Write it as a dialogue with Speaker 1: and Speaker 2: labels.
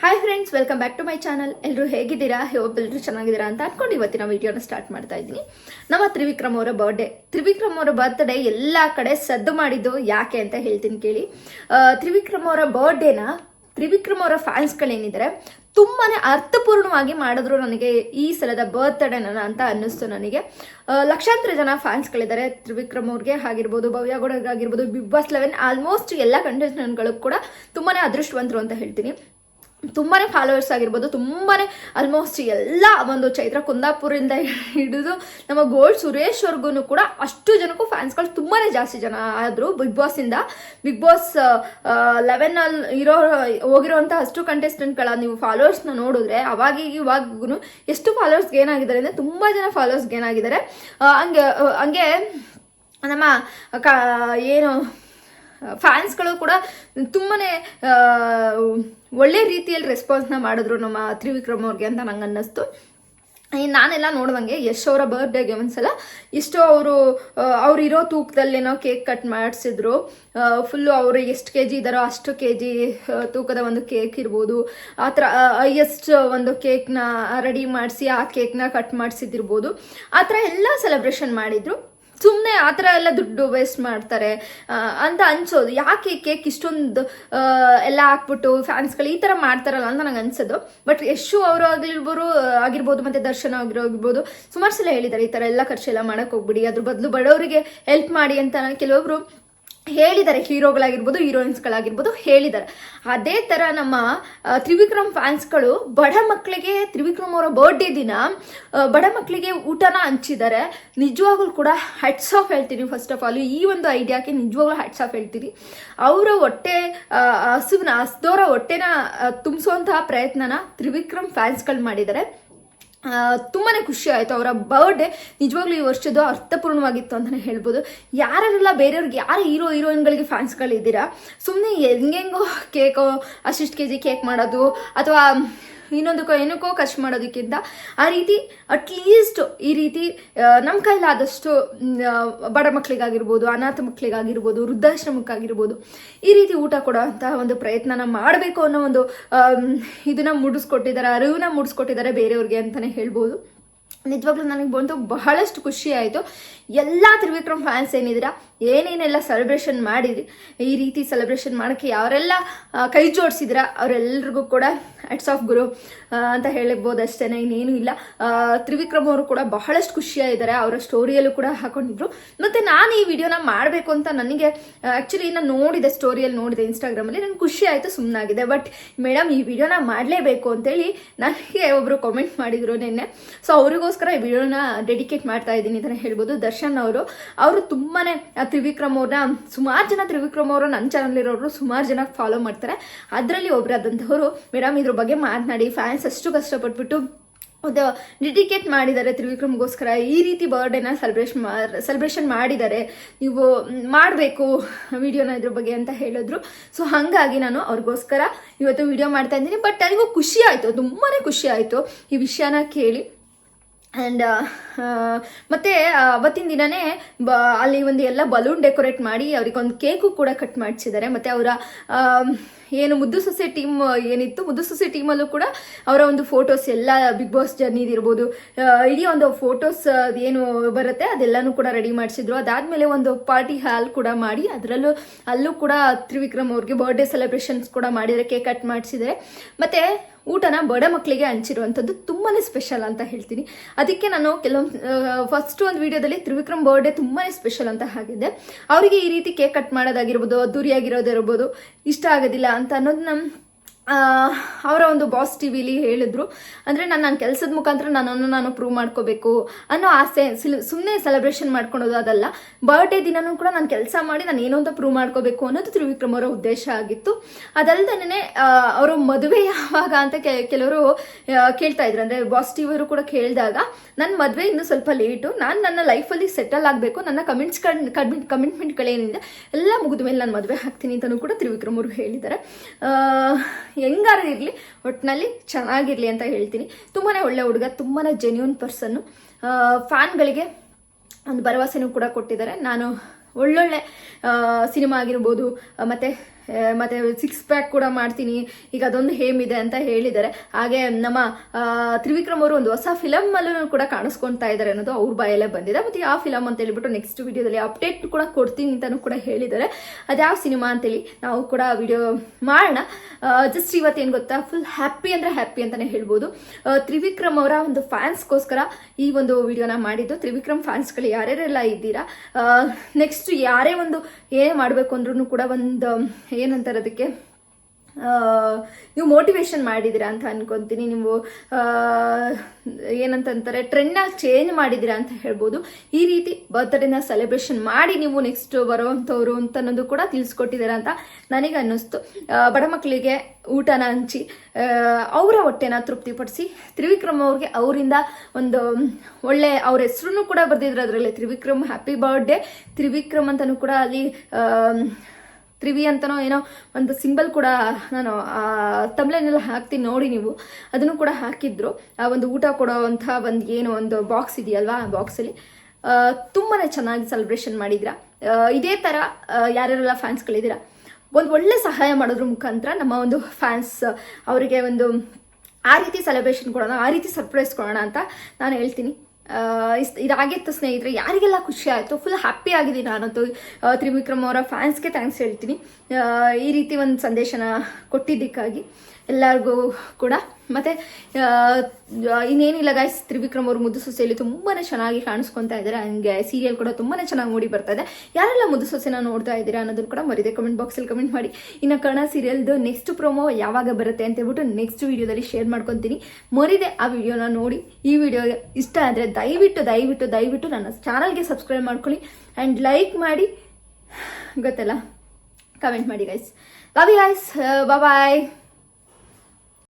Speaker 1: Hi friends welcome back to my channel ಎಲ್ಲರೂ ಹೇಗಿದ್ದೀರಾ? ಎಲ್ಲರೂ ಚೆನ್ನಾಗಿದ್ದೀರಾ ಅಂತ ಅನ್ಕೊಂಡು ಇವತ್ತಿನ ವಿಡಿಯೋನ ಸ್ಟಾರ್ಟ್ ಮಾಡ್ತಾ ಇದ್ದೀನಿ. ನಮ್ಮ ತ್ರಿವಿಕ್ರಮ್ ಅವರ ಬರ್ಡೇ ತ್ರಿವಿಕ್ರಮ್ ಅವರ ಬರ್ತ್ಡೇ ಎಲ್ಲ ಕಡೆ ಸದ್ದು ಮಾಡಿದ್ದು ಯಾಕೆ ಅಂತ ಹೇಳ್ತೀನಿ ಕೇಳಿ. ತ್ರಿವಿಕ್ರಮ್ ಅವರ ಬರ್ಡೇನ ತ್ರಿವಿಕ್ರಮ್ ಅವರ ಫ್ಯಾನ್ಸ್ಗಳೇನಿದ್ದಾರೆ ತುಂಬಾನೇ ಅರ್ಥಪೂರ್ಣವಾಗಿ ಮಾಡಿದ್ರು ನನಗೆ ಈ ಸಲದ ಬರ್ತ್ಡೇನ ಅಂತ ಅನ್ನಿಸ್ತು ನನಗೆ. ಲಕ್ಷಾಂತರ ಜನ ಫ್ಯಾನ್ಸ್ಗಳಿದ್ದಾರೆ ತ್ರಿವಿಕ್ರಮ್ ಅವ್ರಿಗೆ ಆಗಿರ್ಬೋದು, ಭವ್ಯ ಗೌಡರ್ಗೆ ಆಗಿರ್ಬೋದು ಬಿಗ್ ಬಾಸ್ ಲೆವೆನ್ ಆಲ್ಮೋಸ್ಟ್ ಎಲ್ಲ ಕಂಟೆಸ್ಟೆಂಟ್ಗಳು ಕೂಡ ತುಂಬಾನೇ ಅದೃಷ್ಟವಂತರು ಅಂತ ಹೇಳ್ತೀನಿ. ತುಂಬಾನೇ ಫಾಲೋವರ್ಸ್ ಆಗಿರ್ಬೋದು ತುಂಬಾ ಆಲ್ಮೋಸ್ಟ್ ಎಲ್ಲ ಒಂದು ಚೈತ್ರ ಕುಂದಾಪುರಿಂದ ಹಿಡಿದು ನಮ್ಮ ಗೋಲ್ಡ್ ಸುರೇಶ್ ಅವ್ರಿಗೂ ಕೂಡ ಅಷ್ಟು ಜನಕ್ಕೂ ಫ್ಯಾನ್ಸ್ಗಳು ತುಂಬಾ ಜಾಸ್ತಿ ಜನ ಆದ್ರು. ಬಿಗ್ ಬಾಸ್ ಇಂದ ಬಿಗ್ ಬಾಸ್ ಲೆವೆನ್ ಅಲ್ಲಿ ಇರೋ ಹೋಗಿರೋಂಥ ಅಷ್ಟು ಕಂಟೆಸ್ಟೆಂಟ್ಗಳ ನೀವು ಫಾಲೋವರ್ಸ್ನ ನೋಡಿದ್ರೆ ಅವಾಗ ಇವಾಗೂ ಎಷ್ಟು ಫಾಲೋವರ್ಸ್ ಗೇನ್ ಆಗಿದ್ದಾರೆ ಅಂದ್ರೆ ತುಂಬಾ ಜನ ಫಾಲೋವರ್ಸ್ ಗೇನ್ ಆಗಿದ್ದಾರೆ. ಹಂಗೆ ಹಂಗೆ ನಮ್ಮ ಕ ಏನು ಫ್ಯಾನ್ಸ್ಗಳು ಕೂಡ ತುಂಬಾನೇ ಆ, ಒಳ್ಳೆ ರೀತಿಯಲ್ಲಿ ರೆಸ್ಪಾನ್ಸ್ನ ಮಾಡಿದ್ರು ನಮ್ಮ ತ್ರಿವಿಕ್ರಮ್ ಅವ್ರಿಗೆ ಅಂತ ನಂಗೆ ಅನ್ನಿಸ್ತು. ನಾನೆಲ್ಲ ನೋಡ್ದಂಗೆ ಯಶ್ ಅವರ ಬರ್ಡೇಗೆ ಒಂದ್ಸಲ ಇಷ್ಟು ಅವರು ಅವ್ರು ಇರೋ ತೂಕದಲ್ಲೇನೋ ಕೇಕ್ ಕಟ್ ಮಾಡಿಸಿದ್ರು. ಫುಲ್ಲು ಅವರು ಎಷ್ಟು ಕೆ ಜಿ ಇದ್ದಾರೋ ಅಷ್ಟು ಕೆ ಜಿ ತೂಕದ ಒಂದು ಕೇಕ್ ಇರ್ಬೋದು. ಆ ಥರ ಎಷ್ಟು ಒಂದು ಕೇಕ್ನ ರೆಡಿ ಮಾಡಿಸಿ ಆ ಕೇಕ್ನ ಕಟ್ ಮಾಡಿಸಿದಿರ್ಬೋದು ಆ ಥರ ಎಲ್ಲ ಸೆಲೆಬ್ರೇಷನ್ ಮಾಡಿದ್ರು. ಸುಮ್ಮನೆ ಆ ಥರ ಎಲ್ಲ ದುಡ್ಡು ವೇಸ್ಟ್ ಮಾಡ್ತಾರೆ ಅಂತ ಅನ್ಸೋದು. ಯಾಕೆ ಕೇಕ್ ಇಷ್ಟೊಂದು ಎಲ್ಲ ಹಾಕ್ಬಿಟ್ಟು ಫ್ಯಾನ್ಸ್ಗಳು ಈ ಥರ ಮಾಡ್ತಾರಲ್ಲ ಅಂತ ನಂಗೆ ಅನ್ಸೋದು. ಬಟ್ ಯಶು ಅವರು ಆಗಿರ್ಬೋದು ಆಗಿರ್ಬೋದು ಮತ್ತು ದರ್ಶನ ಆಗಿರ್ಬೋದು, ಸುಮಾರು ಸಲ ಹೇಳಿದ್ದಾರೆ ಈ ಥರ ಎಲ್ಲ ಖರ್ಚೆಲ್ಲ ಮಾಡೋಕ್ಕೆ ಹೋಗ್ಬಿಡಿ, ಅದ್ರ ಬದಲು ಬಡವರಿಗೆ ಹೆಲ್ಪ್ ಮಾಡಿ ಅಂತ. ಕೆಲವೊಬ್ರು ಹೇಳಿದ್ದಾರೆ, ಹೀರೋಗಳಾಗಿರ್ಬೋದು, ಹೀರೋಯಿನ್ಸ್ಗಳಾಗಿರ್ಬೋದು ಹೇಳಿದ್ದಾರೆ. ಅದೇ ಥರ ನಮ್ಮ ತ್ರಿವಿಕ್ರಮ್ ಫ್ಯಾನ್ಸ್ಗಳು ಬಡ ಮಕ್ಕಳಿಗೆ ತ್ರಿವಿಕ್ರಮ್ ಅವರ ಬರ್ಡೇ ದಿನ ಬಡ ಮಕ್ಕಳಿಗೆ ಊಟನ ಹಂಚಿದ್ದಾರೆ. ನಿಜವಾಗ್ಲೂ ಕೂಡ ಹಟ್ಸ್ ಆಫ್ ಹೇಳ್ತೀನಿ ಫಸ್ಟ್ ಆಫ್ ಆಲ್ ಈ ಒಂದು ಐಡಿಯಾಕ್ಕೆ ನಿಜವಾಗ್ಲೂ ಹ್ಯಾಟ್ಸ್ ಆಫ್ ಹೇಳ್ತೀನಿ. ಅವರ ಹೊಟ್ಟೆ ಹಸುವಿನ ಹಸ್ದವರ ಹೊಟ್ಟೆನ ತುಂಬಿಸುವಂತಹ ಪ್ರಯತ್ನನ ತ್ರಿವಿಕ್ರಮ್ ಫ್ಯಾನ್ಸ್ಗಳು ಮಾಡಿದ್ದಾರೆ. ಆ, ತುಂಬಾನೇ ಖುಷಿ ಆಯಿತು. ಅವರ ಬರ್ಡೇ ನಿಜವಾಗ್ಲೂ ಈ ವರ್ಷದ್ದು ಅರ್ಥಪೂರ್ಣವಾಗಿತ್ತು ಅಂತಲೇ ಹೇಳ್ಬೋದು. ಯಾರೆಲ್ಲ ಬೇರೆಯವ್ರಿಗೆ ಯಾರು ಹೀರೋ ಹೀರೋಯಿನ್ಗಳಿಗೆ ಫ್ಯಾನ್ಸ್ಗಳಿದ್ದೀರಾ ಸುಮ್ಮನೆ ಹೆಂಗೆಂಗೋ ಕೇಕೋ ಅಷ್ಟಿಷ್ಟು ಕೆ ಜಿ ಕೇಕ್ ಮಾಡೋದು ಅಥವಾ ಇನ್ನೊಂದಕ್ಕೋ ಏನಕ್ಕೋ ಖರ್ಚು ಮಾಡೋದಕ್ಕಿಂತ ಆ ರೀತಿ ಅಟ್ಲೀಸ್ಟ್ ಈ ರೀತಿ ನಮ್ಮ ಕೈಲಾದಷ್ಟು ಬಡ ಮಕ್ಕಳಿಗಾಗಿರ್ಬೋದು ಅನಾಥ ಮಕ್ಕಳಿಗಾಗಿರ್ಬೋದು ವೃದ್ಧಾಶ್ರಮಕ್ಕಾಗಿರ್ಬೋದು, ಈ ರೀತಿ ಊಟ ಕೊಡೋವಂತಹ ಒಂದು ಪ್ರಯತ್ನನ ಮಾಡಬೇಕು ಅನ್ನೋ ಒಂದು ಇದನ್ನ ಮುಡಿಸ್ಕೊಟ್ಟಿದ್ದಾರೆ, ಅರಿವನ್ನ ಮೂಡಿಸ್ಕೊಟ್ಟಿದ್ದಾರೆ ಬೇರೆಯವ್ರಿಗೆ ಅಂತಲೇ ಹೇಳ್ಬೋದು. ನಿಜವಾಗ್ಲೂ ನನಗೆ ಬಂದು ಬಹಳಷ್ಟು ಖುಷಿ ಆಯಿತು. ಎಲ್ಲ ತ್ರಿವಿಕ್ರಮ್ ಫ್ಯಾನ್ಸ್ ಏನಿದ್ದೀರಾ, ಏನೇನೆಲ್ಲ ಸೆಲೆಬ್ರೇಷನ್ ಮಾಡಿದ್ರಿ, ಈ ರೀತಿ ಸೆಲೆಬ್ರೇಷನ್ ಮಾಡೋಕ್ಕೆ ಯಾರೆಲ್ಲ ಕೈ ಜೋಡಿಸಿದ್ರ ಅವರೆಲ್ಲರಿಗೂ ಕೂಡ ಅಟ್ಸ್ ಆಫ್ ಗುರು ಅಂತ ಹೇಳ್ಬೋದು ಅಷ್ಟೇ ಇನ್ನೇನು ಇಲ್ಲ. ತ್ರಿವಿಕ್ರಮ್ ಅವರು ಕೂಡ ಬಹಳಷ್ಟು ಖುಷಿಯಾಗಿದ್ದಾರೆ, ಅವರ ಸ್ಟೋರಿಯಲ್ಲೂ ಕೂಡ ಹಾಕೊಂಡಿದ್ರು. ಮತ್ತು ನಾನು ಈ ವಿಡಿಯೋನ ಮಾಡಬೇಕು ಅಂತ ನನಗೆ ಆ್ಯಕ್ಚುಲಿ ನಾನು ನೋಡಿದೆ ಸ್ಟೋರಿಯಲ್ಲಿ ನೋಡಿದೆ ಇನ್ಸ್ಟಾಗ್ರಾಮಲ್ಲಿ ನನಗೆ ಖುಷಿ ಆಯಿತು ಸುಮ್ಮನಾಗಿದೆ ಬಟ್ ಮೇಡಮ್ ಈ ವಿಡಿಯೋನ ಮಾಡಲೇಬೇಕು ಅಂತೇಳಿ ನನಗೆ ಒಬ್ಬರು ಕಾಮೆಂಟ್ ಮಾಡಿದರು ನಿನ್ನೆ. ಸೊ ಅವರಿಗೋಸ್ಕರ ಈ ವಿಡಿಯೋನ ಡೆಡಿಕೇಟ್ ಮಾಡ್ತಾ ಇದ್ದೀನಿ ಅಂತಲೇ ಹೇಳ್ಬೋದು. ದರ್ಶನ್ ಅವರು ಅವರು ತುಂಬಾನೇ ಆ ತ್ರಿವಿಕ್ರಮ್ ಅವ್ರನ್ನ ಸುಮಾರು ಜನ ತ್ರಿವಿಕ್ರಮ್ ಅವರು ನನ್ನ ಚಾನಲ್ ಇರೋರು ಸುಮಾರು ಜನ ಫಾಲೋ ಮಾಡ್ತಾರೆ. ಅದರಲ್ಲಿ ಒಬ್ಬರಾದಂಥವ್ರು ಮೇಡಮ್ ಇದ್ರ ಬಗ್ಗೆ ಮಾತನಾಡಿ ಫ್ಯಾನ್ಸ್ ಅಷ್ಟು ಕಷ್ಟಪಟ್ಬಿಟ್ಟು ಅದು ಡೆಡಿಕೇಟ್ ಮಾಡಿದ್ದಾರೆ ತ್ರಿವಿಕ್ರಮ್ಗೋಸ್ಕರ. ಈ ರೀತಿ ಬರ್ಡೇನ ಸೆಲೆಬ್ರೇಷನ್ ಸೆಲೆಬ್ರೇಷನ್ ಮಾಡಿದ್ದಾರೆ. ನೀವು ಮಾಡಬೇಕು ವಿಡಿಯೋನ ಇದ್ರ ಬಗ್ಗೆ ಅಂತ ಹೇಳಿದ್ರು. ಸೊ ಹಾಗಾಗಿ ನಾನು ಅವ್ರಿಗೋಸ್ಕರ ಇವತ್ತು ವಿಡಿಯೋ ಮಾಡ್ತಾ ಇದ್ದೀನಿ. ಬಟ್ ನನಗೂ ಖುಷಿ ಆಯಿತು ತುಂಬಾ ಖುಷಿ ಆಯಿತು ಈ ವಿಷಯನ ಕೇಳಿ. ಆ್ಯಂಡ್ ಮತ್ತೆ ಅವತ್ತಿನ ದಿನನೇ ಬ, ಅಲ್ಲಿ ಒಂದು ಎಲ್ಲ ಬಲೂನ್ ಡೆಕೋರೇಟ್ ಮಾಡಿ ಅವ್ರಿಗೆ ಒಂದು ಕೇಕು ಕೂಡ ಕಟ್ ಮಾಡಿಸಿದ್ದಾರೆ. ಮತ್ತೆ ಅವರ ಏನು ಮುದ್ದು ಸೊಸೆ ಟೀಮ್ ಏನಿತ್ತು ಮುದ್ದು ಸೊಸೆ ಟೀಮಲ್ಲೂ ಕೂಡ ಅವರ ಒಂದು ಫೋಟೋಸ್ ಎಲ್ಲ ಬಿಗ್ ಬಾಸ್ ಜರ್ನಿದು ಇರ್ಬೋದು. ಆ, ಇಡೀ ಒಂದು ಫೋಟೋಸ್ ಏನು ಬರುತ್ತೆ ಅದೆಲ್ಲನೂ ಕೂಡ ರೆಡಿ ಮಾಡಿಸಿದ್ರು. ಅದಾದ್ಮೇಲೆ ಒಂದು ಪಾರ್ಟಿ ಹಾಲ್ ಕೂಡ ಮಾಡಿ ಅದರಲ್ಲೂ ಅಲ್ಲೂ ಕೂಡ ತ್ರಿವಿಕ್ರಮ್ ಅವ್ರಿಗೆ ಬರ್ಡೇ ಸೆಲೆಬ್ರೇಷನ್ಸ್ ಕೂಡ ಮಾಡಿದರೆ ಕೇಕ್ ಕಟ್ ಮಾಡಿಸಿದ್ದಾರೆ ಮತ್ತೆ ಊಟನ ಬಡ ಮಕ್ಕಳಿಗೆ ಹಂಚಿರುವಂಥದ್ದು ತುಂಬಾ ಸ್ಪೆಷಲ್ ಅಂತ ಹೇಳ್ತೀನಿ. ಅದಕ್ಕೆ ನಾನು ಕೆಲವೊಂದು ಫಸ್ಟ್ ಒಂದು ವಿಡಿಯೋದಲ್ಲಿ ತ್ರಿವಿಕ್ರಮ್ ಬರ್ಡೇ ತುಂಬಾ ಸ್ಪೆಷಲ್ ಅಂತ ಹಾಕಿದ್ದೆ ಅವರಿಗೆ ಈ ರೀತಿ ಕೇಕ್ ಕಟ್ ಮಾಡೋದಾಗಿರ್ಬೋದು ಅದ್ದೂರಿಯಾಗಿರೋದಿರ್ಬೋದು ಇಷ್ಟ ಆಗೋದಿಲ್ಲ ಅಂತ ಅನ್ನೋದು ನಮ್ಮ ಅವರ ಒಂದು ಬಾಸ್ ಟಿ ವಿಲಿ ಹೇಳಿದ್ರು. ಅಂದರೆ ನಾನು ನನ್ನ ಕೆಲಸದ ಮುಖಾಂತರ ನನ್ನನ್ನು ನಾನು ಪ್ರೂವ್ ಮಾಡ್ಕೋಬೇಕು ಅನ್ನೋ ಆಸೆ ಸುಮ್ಮನೆ ಸೆಲೆಬ್ರೇಷನ್ ಮಾಡ್ಕೊಳೋದು ಅದಲ್ಲ. ಬರ್ಡೇ ದಿನನೂ ಕೂಡ ನಾನು ಕೆಲಸ ಮಾಡಿ ನಾನು ಏನೋ ಅಂತ ಪ್ರೂವ್ ಮಾಡ್ಕೋಬೇಕು ಅನ್ನೋದು ತ್ರಿವಿಕ್ರಮ್ ಅವರ ಉದ್ದೇಶ ಆಗಿತ್ತು. ಅದಲ್ಲದೆ ಅವರು ಮದುವೆ ಯಾವಾಗ ಅಂತ ಕೆಲವರು ಕೇಳ್ತಾ ಇದ್ರು. ಅಂದರೆ ಬಾಸ್ ಟಿ ವಿಯವರು ಕೂಡ ಕೇಳಿದಾಗ ನನ್ನ ಮದುವೆ ಇನ್ನೂ ಸ್ವಲ್ಪ ಲೇಟು ನಾನು ನನ್ನ ಲೈಫಲ್ಲಿ ಸೆಟಲ್ ಆಗಬೇಕು. ನನ್ನ ಕಮಿಟ್ಸ್ ಕಮಿಟ್ ಕಮಿಟ್ಮೆಂಟ್ಗಳೇನಿದೆ ಎಲ್ಲ ಮುಗಿದ ಮೇಲೆ ನಾನು ಮದುವೆ ಹಾಕ್ತೀನಿ ಅಂತಲೂ ಕೂಡ ತ್ರಿವಿಕ್ರಮ್ ಅವರು ಹೇಳಿದ್ದಾರೆ. ಹೆಂಗಾರ ಇರಲಿ ಒಟ್ಟಿನಲ್ಲಿ ಚೆನ್ನಾಗಿರಲಿ ಅಂತ ಹೇಳ್ತೀನಿ. ತುಂಬಾ ಒಳ್ಳೆ ಹುಡುಗ ತುಂಬಾ ಜೆನ್ಯೂನ್ ಪರ್ಸನ್ನು ಫ್ಯಾನ್ಗಳಿಗೆ ಒಂದು ಭರವಸೆನೂ ಕೂಡ ಕೊಟ್ಟಿದ್ದಾರೆ. ನಾನು ಒಳ್ಳೊಳ್ಳೆ ಸಿನಿಮಾ ಆಗಿರ್ಬೋದು ಮತ್ತು ಮತ್ತೆ ಸಿಕ್ಸ್ ಪ್ಯಾಕ್ ಕೂಡ ಮಾಡ್ತೀನಿ. ಈಗ ಅದೊಂದು ಹೇಮ್ ಇದೆ ಅಂತ ಹೇಳಿದ್ದಾರೆ. ಹಾಗೆ ನಮ್ಮ ತ್ರಿವಿಕ್ರಮ್ ಅವರು ಒಂದು ಹೊಸ ಫಿಲಮ್ ಅಲ್ಲೂ ಕೂಡ ಕಾಣಿಸ್ಕೊಂತಾ ಇದ್ದಾರೆ ಅನ್ನೋದು ಅವ್ರ ಬಾಯಲ್ಲೇ ಬಂದಿದೆ. ಮತ್ತೆ ಯಾವ ಫಿಲಮ್ ಅಂತ ಹೇಳ್ಬಿಟ್ಟು ನೆಕ್ಸ್ಟ್ ವಿಡಿಯೋದಲ್ಲಿ ಅಪ್ಡೇಟ್ ಕೂಡ ಕೊಡ್ತೀನಿ ಅಂತಲೂ ಕೂಡ ಹೇಳಿದ್ದಾರೆ. ಅದ್ಯಾವ ಸಿನಿಮಾ ಅಂತೇಳಿ ನಾವು ಕೂಡ ವಿಡಿಯೋ ಮಾಡೋಣ. ಜಸ್ಟ್ ಇವತ್ತೇನು ಗೊತ್ತಾ? ಫುಲ್ ಹ್ಯಾಪಿ ಅಂದ್ರೆ ಹ್ಯಾಪಿ ಅಂತಾನೆ ಹೇಳ್ಬೋದು. ತ್ರಿವಿಕ್ರಮ್ ಅವರ ಒಂದು ಫ್ಯಾನ್ಸ್ಗೋಸ್ಕರ ಈ ಒಂದು ವಿಡಿಯೋನ ಮಾಡಿದ್ದು. ತ್ರಿವಿಕ್ರಮ್ ಫ್ಯಾನ್ಸ್ಗಳು ಯಾರ್ಯಾರೆಲ್ಲ ಇದ್ದೀರಾ? ನೆಕ್ಸ್ಟ್ ಯಾರೇ ಒಂದು ಏನೇ ಮಾಡಬೇಕು ಅಂದ್ರೂ ಕೂಡ ಒಂದು ಏನಂತಾರೆ ಅದಕ್ಕೆ ನೀವು ಮೋಟಿವೇಶನ್ ಮಾಡಿದ್ದೀರಾ ಅಂತ ಅನ್ಕೊಂತೀನಿ. ನೀವು ಏನಂತಂತಾರೆ ಟ್ರೆಂಡ್ನ ಚೇಂಜ್ ಮಾಡಿದ್ದೀರಾ ಅಂತ ಹೇಳ್ಬೋದು. ಈ ರೀತಿ ಬರ್ತ್ಡೇನ ಸೆಲೆಬ್ರೇಷನ್ ಮಾಡಿ ನೀವು ನೆಕ್ಸ್ಟ್ ಬರುವಂಥವ್ರು ಅಂತ ಅನ್ನೋದು ಕೂಡ ತಿಳಿಸ್ಕೊಟ್ಟಿದ್ದೀರಾ ಅಂತ ನನಗೆ ಅನ್ನಿಸ್ತು. ಬಡ ಮಕ್ಕಳಿಗೆ ಊಟನ ಹಂಚಿ ಅವರ ಹೊಟ್ಟೆನ ತೃಪ್ತಿಪಡಿಸಿ, ತ್ರಿವಿಕ್ರಮ್ ಅವ್ರಿಗೆ ಅವರಿಂದ ಒಂದು ಒಳ್ಳೆ ಅವ್ರ ಹೆಸರು ಕೂಡ ಬರ್ದಿದ್ರು ಅದರಲ್ಲಿ. ತ್ರಿವಿಕ್ರಮ್ ಹ್ಯಾಪಿ ಬರ್ಡೇ ತ್ರಿವಿಕ್ರಮ್ ಅಂತಲೂ ಕೂಡ ಅಲ್ಲಿ ತ್ರಿವಿ ಅಂತನೋ ಏನೋ ಒಂದು ಸಿಂಬಲ್ ಕೂಡ ನಾನು ತಮ್ಲೆನೆಲ್ಲ ಹಾಕ್ತೀನಿ ನೋಡಿ ನೀವು. ಅದನ್ನು ಕೂಡ ಹಾಕಿದ್ರು. ಆ, ಒಂದು ಊಟ ಕೊಡೋವಂಥ ಒಂದು ಏನು, ಒಂದು ಬಾಕ್ಸ್ ಇದೆಯಲ್ವಾ ಆ ಬಾಕ್ಸಲ್ಲಿ ತುಂಬಾ ಚೆನ್ನಾಗಿ ಸೆಲೆಬ್ರೇಷನ್ ಮಾಡಿದ್ರ ಇದೇ ಥರ ಯಾರ್ಯಾರೆಲ್ಲ ಫ್ಯಾನ್ಸ್ಗಳಿದ್ದೀರಾ ಒಂದು ಒಳ್ಳೆ ಸಹಾಯ ಮಾಡೋದ್ರ ಮುಖಾಂತರ ನಮ್ಮ ಒಂದು ಫ್ಯಾನ್ಸ್ ಅವರಿಗೆ ಒಂದು ಆ ರೀತಿ ಸೆಲೆಬ್ರೇಷನ್ ಕೊಡೋಣ, ಆ ರೀತಿ ಸರ್ಪ್ರೈಸ್ ಕೊಡೋಣ ಅಂತ ನಾನು ಹೇಳ್ತೀನಿ. ಇದಾಗಿತ್ತು ಸ್ನೇಹಿತರೆ, ಯಾರಿಗೆಲ್ಲ ಖುಷಿ ಆಯಿತು ಫುಲ್ ಹ್ಯಾಪಿ ಆಗಿದ್ದೀನಿ ನಾನಂತೂ ತ್ರಿವಿಕ್ರಮ್ ಅವರ ಫ್ಯಾನ್ಸ್ಗೆ ಥ್ಯಾಂಕ್ಸ್ ಹೇಳ್ತೀನಿ. ಈ ರೀತಿ ಒಂದು ಸಂದೇಶನ ಕೊಟ್ಟಿದ್ದಕ್ಕಾಗಿ ಎಲ್ಲರಿಗೂ ಕೂಡ ಮತ್ತು ಇನ್ನೇನಿಲ್ಲ ಗಾಯ್ಸ್ ತ್ರಿವಿಕ್ರಮ್ ಅವರು ಮುದ್ದು ಸೊಸೆಯಲ್ಲಿ ತುಂಬಾ ಚೆನ್ನಾಗಿ ಕಾಣಿಸ್ಕೊತಾ ಇದ್ದಾರೆ ಹಂಗೆ ಸೀರಿಯಲ್ ಕೂಡ ತುಂಬಾ ಚೆನ್ನಾಗಿ ಮೂಡಿ ಬರ್ತಾ ಇದೆ. ಯಾರೆಲ್ಲ ಮುದ್ದು ಸೊಸೆನ ನೋಡ್ತಾ ಇದ್ದೀರಾ ಅನ್ನೋದನ್ನು ಕೂಡ ಮರಿದೆ ಕಮೆಂಟ್ ಬಾಕ್ಸಲ್ಲಿ ಕಮೆಂಟ್ ಮಾಡಿ. ಇನ್ನು ಕನ್ನಡ ಸೀರಿಯಲ್ದು ನೆಕ್ಸ್ಟ್ ಪ್ರೊಮೋ ಯಾವಾಗ ಬರುತ್ತೆ ಅಂತ ಹೇಳ್ಬಿಟ್ಟು ನೆಕ್ಸ್ಟ್ ವಿಡಿಯೋದಲ್ಲಿ ಶೇರ್ ಮಾಡ್ಕೊತೀನಿ. ಮರಿದೆ ಆ ವಿಡಿಯೋನ ನೋಡಿ. ಈ ವಿಡಿಯೋ ಇಷ್ಟ ಆದರೆ ದಯವಿಟ್ಟು ದಯವಿಟ್ಟು ದಯವಿಟ್ಟು ನನ್ನ ಚಾನಲ್ಗೆ ಸಬ್ಸ್ಕ್ರೈಬ್ ಮಾಡ್ಕೊಳ್ಳಿ. ಆ್ಯಂಡ್ ಲೈಕ್ ಮಾಡಿ. ಗೊತ್ತಲ್ಲ? ಕಮೆಂಟ್ ಮಾಡಿ guys love you guys bye